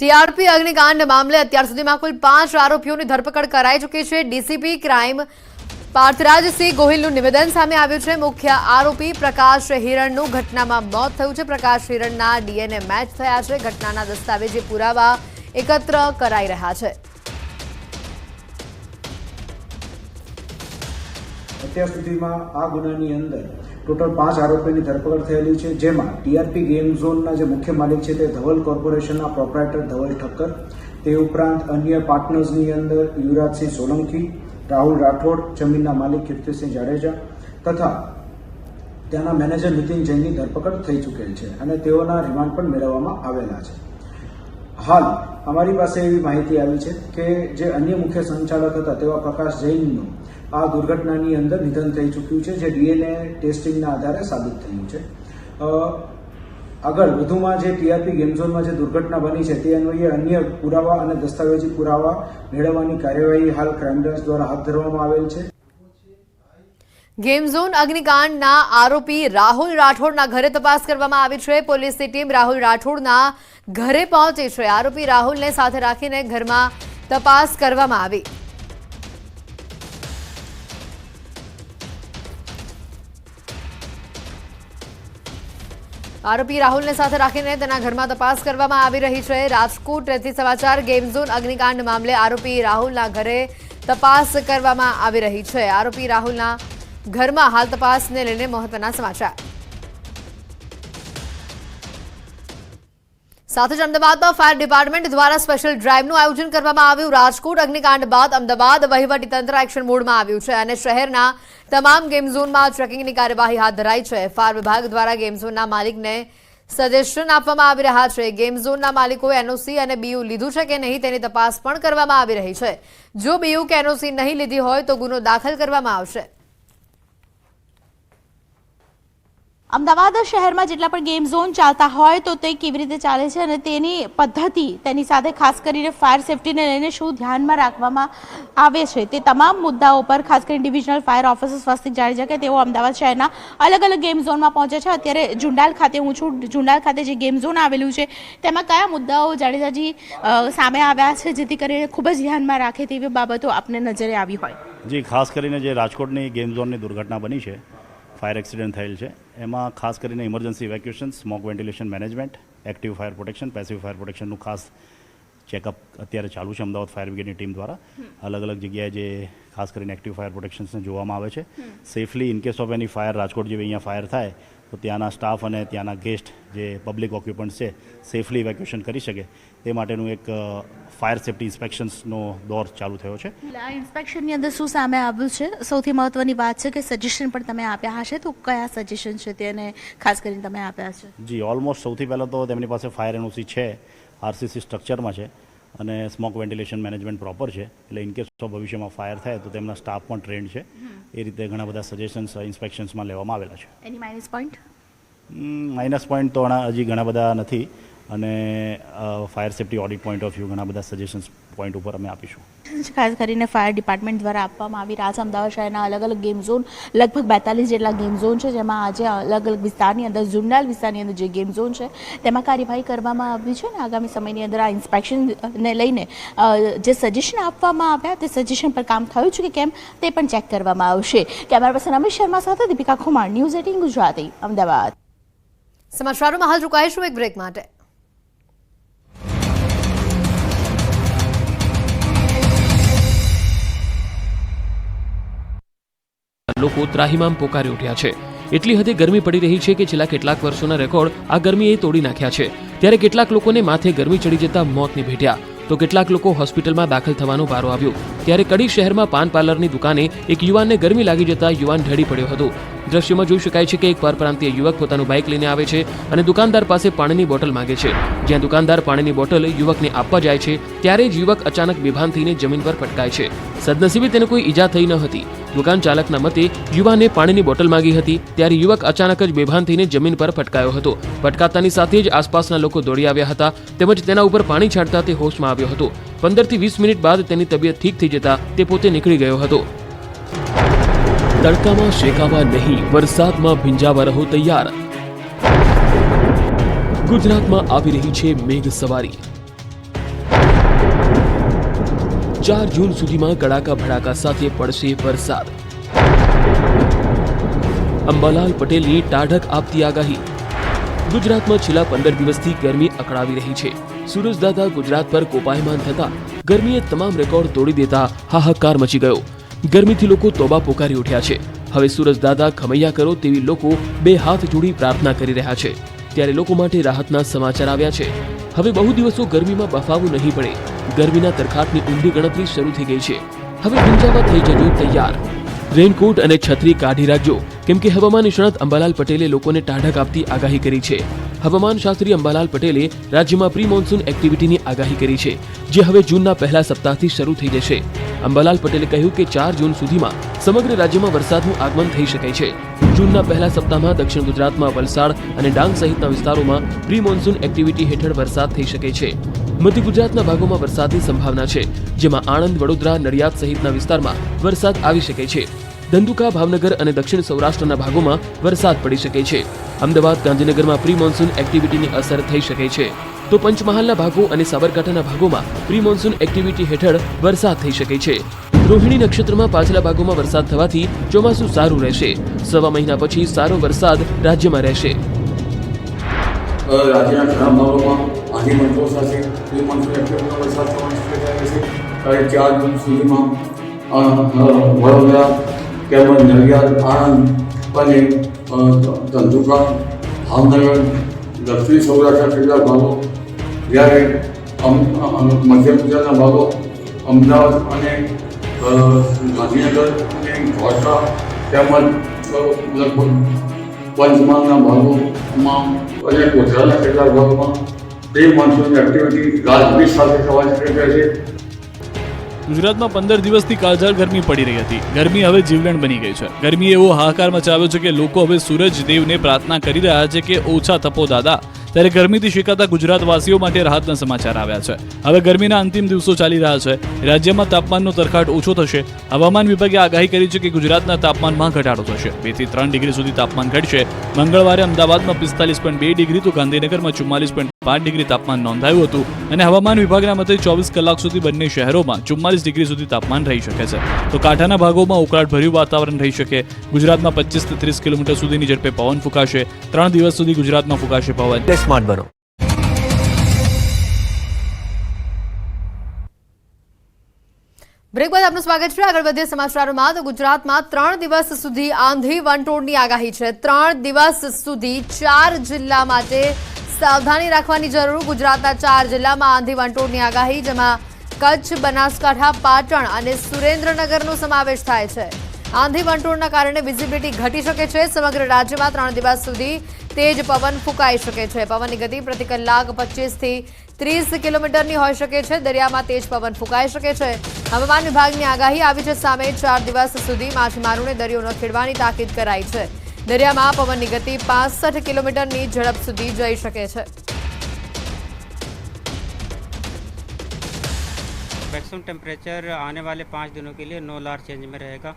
TRP અગ્નિકાંડ મામલે અત્યાર સુધીમાં કુલ પાંચ આરોપીઓની ધરપકડ કરાઈ ચૂકી છે. ડીસીપી ક્રાઇમ પાર્થરાજસિંહ ગોહિલનું નિવેદન સામે આવ્યું છે. મુખ્ય આરોપી પ્રકાશ હિરણનું ઘટનામાં મોત થયું છે. પ્રકાશ હિરણના ડીએનએ મેચ થયા છે. ઘટનાના દસ્તાવેજી પુરાવા એકત્ર કરાઈ રહ્યા છે. અત્યાર સુધીમાં આ ગુનાની અંદર ટોટલ પાંચ આરોપીની ધરપકડ થયેલી છે, જેમાં ટીઆરપી ગેમ ઝોનના જે મુખ્ય માલિક છે તે ધવલ કોર્પોરેશનના પ્રોપરાઇટર ધવલ ઠક્કર, તે ઉપરાંત અન્ય પાર્ટનર્સની અંદર યુવરાજસિંહ સોલંકી, રાહુલ રાઠોડ, જમીનના માલિક કીર્તિસિંહ જાડેજા તથા ત્યાંના મેનેજર નીતિન જૈનની ધરપકડ થઈ ચૂકેલ છે અને તેઓના રિમાન્ડ પણ મેળવવામાં આવેલા છે. હાલ અમારી પાસે એવી માહિતી આવી છે કે જે અન્ય મુખ્ય સંચાલક હતા, તેવા પ્રકાશ જૈનનું આ દુર્ઘટનાની અંદર નિધન થઈ ચૂક્યું છે, જે ડીએનએ ટેસ્ટિંગના આધારે સાબિત થયું છે. આગળ વધુમાં જે ટીઆરપી ગેમ ઝોનમાં જે દુર્ઘટના બની છે, તે અન્વયે અન્ય પુરાવા અને દસ્તાવેજી પુરાવા મેળવવાની કાર્યવાહી હાલ ક્રાઇમ બ્રાન્ચ દ્વારા હાથ ધરવામાં આવેલ છે. ગેમ ઝોન અગ્નિકાંડના આરોપી રાહુલ રાઠોડના ઘરે તપાસ કરવામાં આવી છે. પોલીસની ટીમ રાહુલ રાઠોડના ઘરે પહોંચી છે. આરોપી રાહુલને સાથે રાખીને ઘરમાં તપાસ કરવામાં આવી. આરોપી રાહુલને સાથે રાખીને તેના ઘરમાં તપાસ કરવામાં આવી રહી છે. રાજકોટથી સમાચાર, ગેમ ઝોન અગ્નિકાંડ મામલે આરોપી રાહુલના ઘરે તપાસ કરવામાં આવી રહી છે. આરોપી રાહુલના ઘરમાં હાલ તપાસને લઈને મહત્વના સમાચાર. સાથે જ અમદાવાદમાં ફાયર ડિપાર્ટમેન્ટ દ્વારા સ્પેશિયલ ડ્રાઇવનું આયોજન કરવામાં આવ્યું. રાજકોટ અગ્નિકાંડ બાદ અમદાવાદ વહીવટીતંત્ર એક્શન મોડમાં આવ્યું છે અને શહેરના તમામ ગેમ ઝોનમાં ટ્રેકિંગની કાર્યવાહી હાથ ધરાઈ છે. ફાયર વિભાગ દ્વારા ગેમ ઝોનના માલિકને સજેશન આપવામાં આવી રહ્યા છે. ગેમ ઝોનના માલિકોએ એનઓસી અને બીયુ લીધું છે કે નહીં તેની તપાસ પણ કરવામાં આવી રહી છે. જો બીયુ કે એનઓસી નહીં લીધી હોય તો ગુનો દાખલ કરવામાં આવશે. અમદાવાદ શહેરમાં જેટલા પણ ગેમ ઝોન ચાલતા હોય તો તે કેવી રીતે ચાલે છે અને તેની પદ્ધતિ તેની સાથે ખાસ કરીને ફાયર સેફટીને લઈને શું ધ્યાનમાં રાખવામાં આવે છે તે તમામ મુદ્દાઓ પર ખાસ કરીને divisional fire officer Swastik Jadeja કે તેઓ અમદાવાદ શહેરના અલગ અલગ ગેમ ઝોનમાં પહોંચે છે. અત્યારે જુંડાલ ખાતે હું છું. જુંડાલ ખાતે જે ગેમ ઝોન આવેલું છે તેમાં કયા મુદ્દાઓ જાડેજાજી સામે આવ્યા છે જેથી કરીને ખૂબ જ ધ્યાનમાં રાખે તેવી બાબતો આપને નજરે આવી હોય? જી, ખાસ કરીને જે રાજકોટની ગેમ ઝોનની દુર્ઘટના બની છે ફાયર એક્સિડન્ટ થયેલ છે. એમાં ખાસ કરીને emergency evacuation smoke ventilation management active fire protection passive fire પ્રોટેક્શનનું ખાસ ચેકઅપ અત્યારે ચાલુ છે અમદાવાદ ફાયર બ્રિગેડની ટીમ દ્વારા. અલગ અલગ જગ્યાએ જે ખાસ કરીને એક્ટિવ ફાયર પ્રોટેક્શન્સને જોવામાં આવે છે. Safely in case of any fire Rajkot જેવી અહીંયા ફાયર થાય તો ત્યાંના સ્ટાફ અને ત્યાંના ગેસ્ટ જે પબ્લિક ઓક્યુપન્ટ છે સેફલી ઇવેક્યુએશન કરી શકે. તે માટેનું એક ફાયર સેફટી ઇન્સ્પેક્શન્સનો દોર ચાલુ થયો છે. આ ઇન્સ્પેક્શનની અંદર શું સામે આવ્યું છે? સૌથી મહત્વની વાત છે કે સજેશન પણ તમે આપ્યા હશે તો કયા સજેશન છે તેને ખાસ કરીને તમે આપ્યા છે જી ઓલમોસ્ટ સૌથી પહેલાં તો તેમની પાસે ફાયર એનઓસી છે આરસીસી સ્ટ્રક્ચરમાં છે અને સ્મોક વેન્ટિલેશન મેનેજમેન્ટ પ્રોપર છે. એટલે ઇનકેસ ભવિષ્યમાં ફાયર થાય તો તેમના સ્ટાફ પણ ટ્રેન્ડ છે. એ રીતે ઘણા બધા સજેશન્સ ઇન્સ્પેક્શન્સમાં લેવામાં આવેલા છે. Any minus point minus point તો હજી ઘણા બધા નથી. અને fire safety audit point of view ઘણા બધા સજેશન્સ પોઈન્ટ ઉપર અમે આપીશું. ખાસ કરીને ફાયર ડિપાર્ટમેન્ટ દ્વારા આપવામાં આવી રહ્યા છે. અમદાવાદ શહેરના અલગ અલગ ગેમ ઝોન લગભગ બેતાલીસ જેટલા ગેમ ઝોન છે જેમાં આજે અલગ અલગ વિસ્તારની અંદર ઝુંડાલ વિસ્તારની અંદર જે ગેમ ઝોન છે તેમાં કાર્યવાહી કરવામાં આવી છે અને આગામી સમયની અંદર આ ઇન્સ્પેક્શનને લઈને જે સજેશન આપવામાં આવ્યા તે સજેશન પર કામ થયું છે કે કેમ તે પણ ચેક કરવામાં આવશે. કેમેરા પર્સન અમિત શર્મા સાથે દીપિકા ખુમાર ન્યૂઝ એટીન ગુજરાતી અમદાવાદ. સમાચારોમાં હાલ રોકાઈશું એક બ્રેક માટે. લોકો ત્રાહિમામ પોકારી ઉઠ્યા છે. એટલી હદે ગરમી પડી રહી છે કે છેલ્લા કેટલાક વર્ષોના રેકોર્ડ આ ગરમીએ તોડી નાખ્યા છે. ત્યારે કેટલાક લોકોને માથે ગરમી ચડી જતા મોતને ભેટ્યા તો કેટલાક લોકો હોસ્પિટલમાં દાખલ થવાનો વારો આવ્યો. ત્યારે કડી શહેરમાં પાન પાર્લરની દુકાને એક યુવાનને ગરમી લાગી જતા યુવાન ઢળી પડ્યો હતો. દ્રશ્યમાં જોઈ શકાય છે કે એક પરપ્રાંતીય યુવક પોતાનું બાઇક લઈને આવે છે અને દુકાનદાર પાસે પાણીની બોટલ માંગે છે. જ્યાં દુકાનદાર પાણીની બોટલ યુવકને આપવા જાય છે, ત્યારે જ યુવક અચાનક બેભાન થઈને જમીન પર પટકાય છે. સદનસીબે તેને કોઈ ઈજા થઈ ન હતી. દુકાન ચાલકના મતે, યુવાને પાણીની બોટલ માંગી હતી, ત્યારે યુવક અચાનક જ બેભાન થઈને જમીન પર ફટકાયો હતો. ફટકાતાની સાથે જ આસપાસના લોકો દોડી આવ્યા હતા, તેમજ તેના ઉપર પાણી છાંટતા તે હોશમાં આવ્યો હતો. પંદરથી વીસ મિનિટ બાદ તેની તબિયત ઠીક થઈ જતા તે પોતે નીકળી ગયો હતો. તડકામાં શેકાવા નહીં, વરસાદમાં ભીંજાવા રહો તૈયાર. ગુજરાતમાં આવી રહી છે મેઘ સવારી ચાર જૂન સુધીમાં કડાકા ભડાકા સાથે પડશે વરસાદ. અંબાલાલ પટેલની ટાઢક આપતી આગાહી. ગુજરાતમાં છેલ્લા પંદર દિવસથી ગરમી અકળાવી રહી છે. સુરજદાદા ગુજરાત પર કોપાયમાન થતા ગરમીએ તમામ રેકોર્ડ તોડી દેતા હાહાકાર મચી ગયો. ગરમીથી લોકો તોબા પોકારી ઉઠ્યા છે. હવે સુરજદાદા ખમૈયા કરો તેવી લોકો બે હાથ જોડી પ્રાર્થના કરી રહ્યા છે. ત્યારે લોકો માટે રાહતના સમાચાર આવ્યા છે. હવે બહુ દિવસો ગરમીમાં બફાવું નહીં પડે. ગરમીના તરખાટની ઊંડી ગણતરી શરૂ થઈ ગઈ છે. હવે ગુંજાવા થઈ જજો તૈયાર. રેનકોટ અને છત્રી કાઢી રાખજો. કેમ કે હવામાન નિષ્ણાત અંબાલાલ પટેલે લોકોને ટાઢક આપતી આગાહી કરી છે. હવામાન શાસ્ત્રી અંબાલાલ પટેલે રાજ્યમાં પ્રી મોન્સૂન એક્ટિવિટીની આગાહી કરી છે, જે હવે જૂનના પહેલા સપ્તાહથી શરૂ થઈ જશે. અંબાલાલ પટેલે કહ્યું કે ચાર જૂન સુધીમાં સમગ્ર રાજ્યમાં વરસાદનું આગમન થઈ શકે છે. જૂનના પહેલા સપ્તાહમાં દક્ષિણ ગુજરાતમાં વલસાડ અને ડાંગ સહિતના વિસ્તારોમાં પ્રી મોન્સૂન એક્ટિવિટી હેઠળ વરસાદ થઈ શકે છે. મધ્ય ગુજરાતના ભાગોમાં વરસાદની સંભાવના છે, જેમાં આણંદ, વડોદરા, નડિયાદ સહિતના વિસ્તારમાં વરસાદ આવી શકે છે. ધંધુકા, ભાવનગર અને દક્ષિણ સૌરાષ્ટ્રના ભાગોમાં વરસાદ પડી શકે છે. અમદાવાદ, ગાંધીનગરમાં પ્રી મોન્સૂન એક્ટિવિટીની અસર થઈ શકે છે. તો પંચમહાલના ભાગો અને સાબરકાંઠાના ભાગોમાં પ્રી મોન્સૂન એક્ટિવિટી હેઠળ વરસાદ થઈ શકે છે. રોહિણી નક્ષત્રમાં પાછલા ભાગોમાં વરસાદ થવાથી ચોમાસું સારું રહેશે. સવા મહિના પછી સારો વરસાદ રાજ્યમાં રહેશે. રાજ્યના ઘણા ભાગોમાં આંધી મંત્રો સાથે બે મોન્સૂન એક્ટિવિટીનો વરસાદ થવાની શક્યતા છે. ત્યારે ચાર જૂન સુધીમાં વડોદરા તેમજ નડિયાદ, આણંદ અને ધંધુકા, ભાવનગર, દક્ષિણ સૌરાષ્ટ્રના કેટલાક ભાગો, જ્યારે મધ્ય ગુજરાતના ભાગો, અમદાવાદ અને અ, ગાંધીનગર અને તેમજ લગભગ પંચમહાલના ભાગોમાં અને ગુજરાતના કેટલાક ભાગોમાં પ્રી મોન્સૂન એક્ટિવિટી ગાજવીજ સાથે થવાની શક્યતા છે. ગુજરાતમાં પંદર દિવસથી કાળઝાળ ગરમી પડી રહી હતી. ગરમી હવે જીવલેણ બની ગઈ છે. ગરમીએ એવો હાહાકાર મચાવ્યો છે કે લોકો હવે સૂરજ દેવને પ્રાર્થના કરી રહ્યા છે કે ઓછા તપો દાદા. ત્યારે ગરમીથી શેકાતા ગુજરાતવાસીઓ માટે રાહતના સમાચાર આવ્યા છે. હવે ગરમીના અંતિમ દિવસો ચાલી રહ્યા છે. રાજ્યમાં તાપમાનનો તરખાટ ઓછો થશે. હવામાન વિભાગે આગાહી કરી છે કે ગુજરાતના તાપમાનમાં ઘટાડો થશે. બેથી ત્રણ ડિગ્રી સુધી તાપમાન ઘટશે. મંગળવારે અમદાવાદમાં પિસ્તાલીસ પોઈન્ટ બે ડિગ્રી તો ગાંધીનગરમાં ચુમ્માલીસ પાંચ ડિગ્રી તાપમાન નોંધાયું હતું અને હવામાન વિભાગના મતે ચોવીસ કલાક સુધી બંને શહેરોમાં ચુમ્માલીસ ડિગ્રી સુધી તાપમાન રહી શકે છે. તો કાંઠાના ભાગોમાં ઉકળાટભર્યું વાતાવરણ રહી શકે. ગુજરાતમાં પચીસથી ત્રીસ કિલોમીટર સુધીની ઝડપે પવન ફૂંકાશે. ત્રણ દિવસ સુધી ગુજરાતમાં ફૂંકાશે પવન. સ્માર્ટ બનો. બ્રેક બાદ આપનું સ્વાગત છે. આગળ વધીએ સમાચારોમાં. તો ગુજરાતમાં ત્રણ દિવસ સુધી આંધી વંટોળની આગાહી છે. ત્રણ દિવસ સુધી ચાર જિલ્લા માટે સાવધાની રાખવાની જરૂર ગુજરાતના ચાર જિલ્લામાં આંધી વંટોળની આગાહી, જેમાં કચ્છ, બનાસકાંઠા, પાટણ અને સુરેન્દ્રનગરનો સમાવેશ થાય છે. આંધી વંટોળના કારણે વિઝિબિલિટી ઘટી શકે છે. સમગ્ર રાજ્યમાં ત્રણ દિવસ સુધી તેજ પવન ફૂંકાઈ શકે છે. પવનની ગતિ પ્રતિ કલાક પચીસથી ત્રીસ કિલોમીટરની હોઈ શકે છે. દરિયામાં તેજ પવન ફૂંકાઈ શકે છે. હવામાન વિભાગની આગાહી આવી છે. સામે ચાર દિવસ સુધી માછીમારોને દરિયો ન ખેડવાની તાકીદ કરાઈ છે. દરિયામાં પવનની ગતિ પાસઠ કિલોમીટરની ઝડપ સુધી જઈ શકે છે मैक्सिमम टेम्परेचर आने वाले पाँच दिनों के लिए नो लार चेंज में रहेगा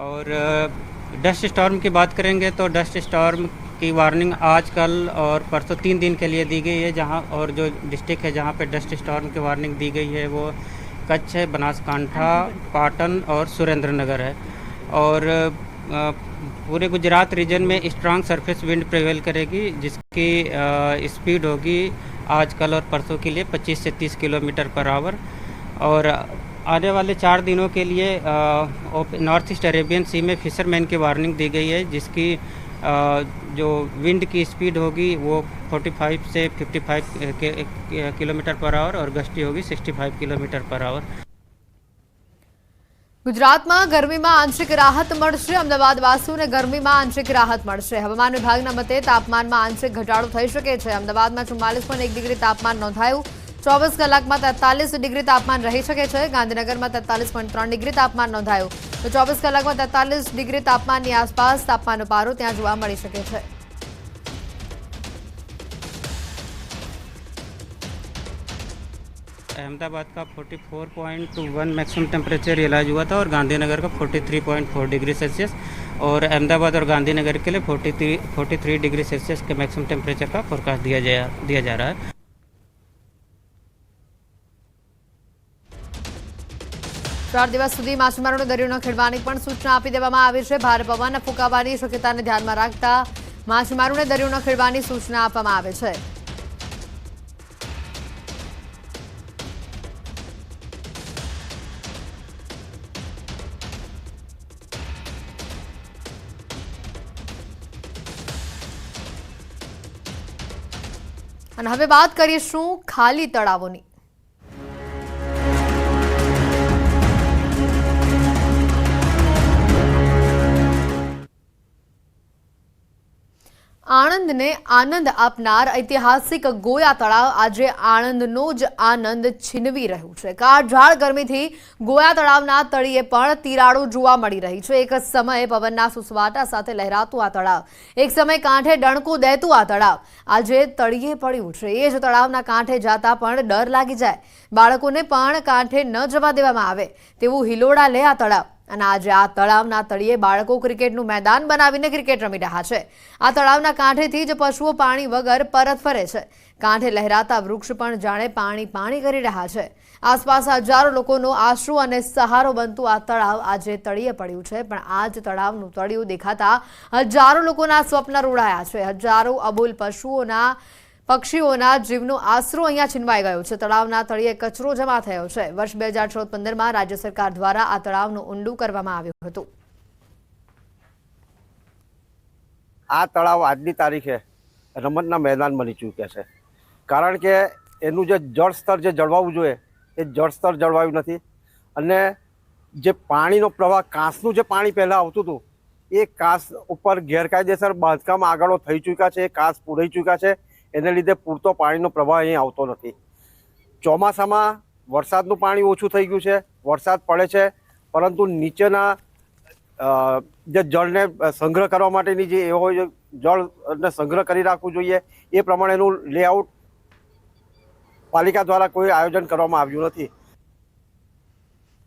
और डस्ट स्टॉर्म की बात करेंगे तो डस्ट स्टॉर्म की वार्निंग आज कल और परसों तीन दिन के लिए दी गई है जहां और जो डिस्ट्रिक्ट है जहां पे डस्ट स्टॉर्म की वार्निंग दी गई है वो कच्छ है बनासकांठा पाटन और सुरेंद्र नगर है और अ, पूरे गुजरात रीजन में स्ट्रांग सरफेस विंड प्रिवेल करेगी जिसकी स्पीड होगी आज कल और परसों के लिए 25 से 30 किलोमीटर पर आवर और आने वाले चार दिनों के लिए नॉर्थ ईस्ट अरेबियन सी में फिशरमैन की वार्निंग दी गई है जिसकी अ, जो विंड की स्पीड होगी वो 45 से 55 के, के, किलोमीटर पर आवर और गश्ती होगी 65 किलोमीटर पर आवर ગુજરાતમાં ગરમીમાં આંશિક રાહત મળશે. અમદાવાદ વાસીઓને ગરમીમાં આંશિક રાહત મળશે. હવામાન વિભાગના મતે તાપમાનમાં આંશિક ઘટાડો થઈ શકે છે. અમદાવાદમાં ચુમ્માલીસ એક ડિગ્રી તાપમાન નોંધાયું. ચોવીસ કલાકમાં તેતાલીસ ડિગ્રી તાપમાન રહી શકે છે. ગાંધીનગરમાં તેતાલીસ ત્રણ ડિગ્રી તાપમાન નોંધાયું. તો ચોવીસ કલાકમાં તેતાલીસ ડિગ્રી તાપમાનની આસપાસ તાપમાનનો પારો ત્યાં જોવા મળી શકે છે. अहमदाबाद का 44.1 मैक्सिमम टेम्परेचर रियलाइज हुआ था और गांधीनगर का 43.4 डिग्री सेल्सियस और अहमदाबाद और गांधीनगर के लिए 43 43 डिग्री सेल्सियस के मैक्सिमम टेम्परेचर का फोरकास्ट दिया जा दिया जा रहा है ચાર દિવસ સુધી માછીમારોને દરિયો ન ખેડવાની પણ સૂચના આપી દેવામાં આવી છે ભારે પવન ફૂંકાવાની શક્યતાને ધ્યાનમાં રાખતા માછીમારોને દરિયો ન ખેડવાની સૂચના આપવામાં આવે છે અને હવે વાત કરીશું ખાલી તળાવોની. આણંદને આનંદ આપનાર ઐતિહાસિક ગોયા તળાવ આજે આણંદનો જ આનંદ છીનવી રહ્યું છે. કાળઝાળ ગરમીથી ગોયા તળાવના તળિયે પણ તિરાડો જોવા મળી રહી છે. એક સમયે પવનના સુસવાટા સાથે લહેરાતું આ તળાવ, એક સમય કાંઠે ડણકું દેતું આ તળાવ. આજે તળિયે પડ્યું છે. એ જ તળાવના કાંઠે જતા પણ ડર લાગી જાય. બાળકોને પણ કાંઠે ન જવા દેવામાં આવે તેવું હિલોડા લે આ તળાવ. અને આજે આ તળાવના તળિયે બાળકો ક્રિકેટનું મેદાન બનાવીને ક્રિકેટ રમી રહ્યા છે. આ તળાવના કાંઠેથી જ પશુઓ પાણી વગર પરત ફરે છે. કાંઠે લહેરાતા વૃક્ષ પણ જાણે પાણી પાણી કરી રહ્યા છે. આસપાસ હજારો લોકોનો આશરો અને સહારો બનતું આ તળાવ આજે તળિયે પડ્યું છે, પણ આ જ તળાવનું તળિયું દેખાતા હજારો લોકોના સ્વપ્ન રોડાયા છે. હજારો અબોલ પશુઓના પક્ષીઓના જીવનો આશરો અહીંયા છીનવાઈ ગયો છે. તળાવના તળિયે કચરો જમા થયો છે. વર્ષ બે હજાર ચૌદ પંદરમાં રાજ્ય સરકાર દ્વારા આ તળાવનું ઊંડું કરવામાં આવ્યું હતું. આ તળાવ આજની તારીખે રમતના મેદાન બની ચૂક્યા છે. કારણ કે એનું જે જળ સ્તર જે જળવાવું જોઈએ, એ જળ સ્તર જળવાયું નથી. અને જે પાણીનો પ્રવાહ, કાંસનું જે પાણી પહેલાં આવતું હતું, એ કાંસ ઉપર ગેરકાયદેસર બાંધકામ આગળો થઈ ચૂક્યા છે, એ કાંસ પૂરાઈ ચૂક્યા છે. એને લીધે પૂરતો પાણીનો પ્રવાહ અહીં આવતો નથી. ચોમાસામાં વરસાદનું પાણી ઓછું થઈ ગયું છે, વરસાદ પડે છે, પરંતુ નીચેના જે જળને સંગ્રહ કરવા માટેની જે એવો જળને સંગ્રહ કરી રાખવું જોઈએ, એ પ્રમાણેનું લેઆઉટ પાલિકા દ્વારા કોઈ આયોજન કરવામાં આવ્યું નથી.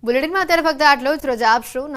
બુલેટિનમાં અત્યારે ફક્ત આટલું જ. રજા આપશું.